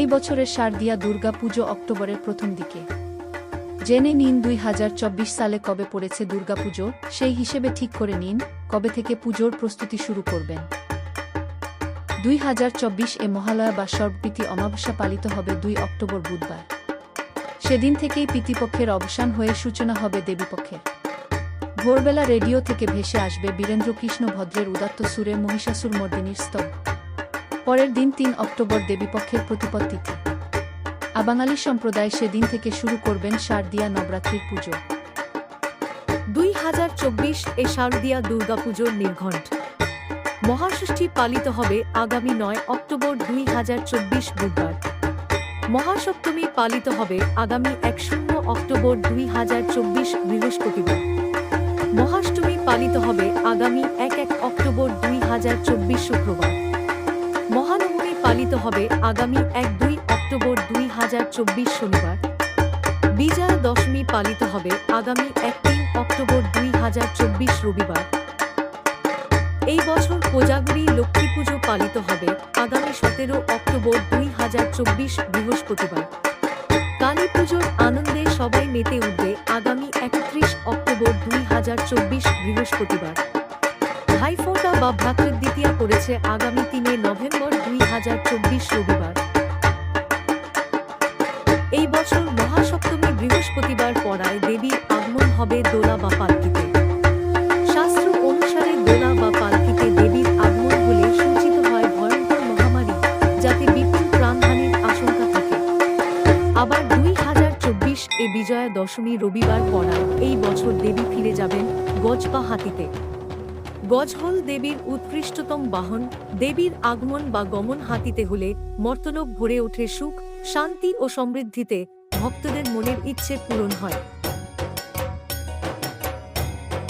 এই বছরের শারদিয়া দুর্গা পুজো অক্টোবরের প্রথম দিকে। জেনে নিন দুই হাজার চব্বিশ সালে কবে পড়েছে দুর্গাপুজো সেই হিসেবে ঠিক করে নিন কবে থেকে পুজোর প্রস্তুতি শুরু করবেন। দুই হাজার চব্বিশ এ মহালয়া বা সর্বপ্রীতি অমাবস্যা পালিত হবে দুই অক্টোবর বুধবার। সেদিন থেকেই পিতৃপক্ষের অবসান হয়ে সূচনা হবে দেবীপক্ষের। ভোরবেলা রেডিও থেকে ভেসে আসবে বীরেন্দ্র কৃষ্ণ ভদ্রের উদাত্ত সুরে মহিষাসুর মর্দিনীর স্তব। পরের দিন তিন অক্টোবর দেবীপক্ষের প্রতিপদ আবাঙালি সম্প্রদায় সেদিন থেকে শুরু করবেন শারদিয়া নবরাত্রির পুজো। দুই হাজার চব্বিশ এ শারদীয়া দুর্গাপুজোর নির্ঘণ্ট। মহাষষ্ঠী পালিত হবে আগামী নয় অক্টোবর দুই হাজার চব্বিশ বুধবার। মহাসপ্তমী পালিত হবে আগামী এক শূন্য অক্টোবর দুই হাজার চব্বিশ বৃহস্পতিবার। মহাষ্টমী পালিত হবে আগামী এক এক অক্টোবর দুই হাজার চব্বিশ শুক্রবার। মহানবমী পালিত হবে আগামী এক দুই অক্টোবর দুই হাজার চব্বিশ শনিবার। বিজয়া দশমী পালিত হবে আগামী এক তিন অক্টোবর দুই হাজার চব্বিশ রবিবার। এই বছর কোজাগরি লক্ষ্মী পুজো পালিত হবে আগামী সতেরো অক্টোবর দুই হাজার চব্বিশ বৃহস্পতিবার। কালী পুজোর আনন্দে সবাই মেতে উঠবে আগামী একত্রিশ অক্টোবর দুই হাজার চব্বিশ বৃহস্পতিবার। ভাইফোঁটা বা ভ্রাতৃদ্বিতীয়া পড়েছে আগামী তিনে নভেম্বর দুই হাজার চব্বিশ রবিবার। এই বছর মহাসপ্তমী বৃহস্পতিবার পড়ায় দেবীর আগমন হবে দোলা বা পালকিতে। শাস্ত্র অনুসারে দোলা বা পালকিতে দেবীর আগমন হলে সূচিত হয় ভয়ঙ্কর মহামারী, যাতে বিপুল প্রাণহানির আশঙ্কা থাকে। আবার দুই হাজার চব্বিশ এ বিজয়া দশমী রবিবার পড়ায় এই বছর দেবী ফিরে যাবেন গজ বা হাতিতে গজ হল দেবীর উৎকৃষ্টতম বাহন, দেবীর আগমন বা গমন হাতিতে হলে মর্তলোক ভরে ওঠে সুখ, শান্তি ও সমৃদ্ধিতে ভক্তদের মনের ইচ্ছে পূরণ হয়।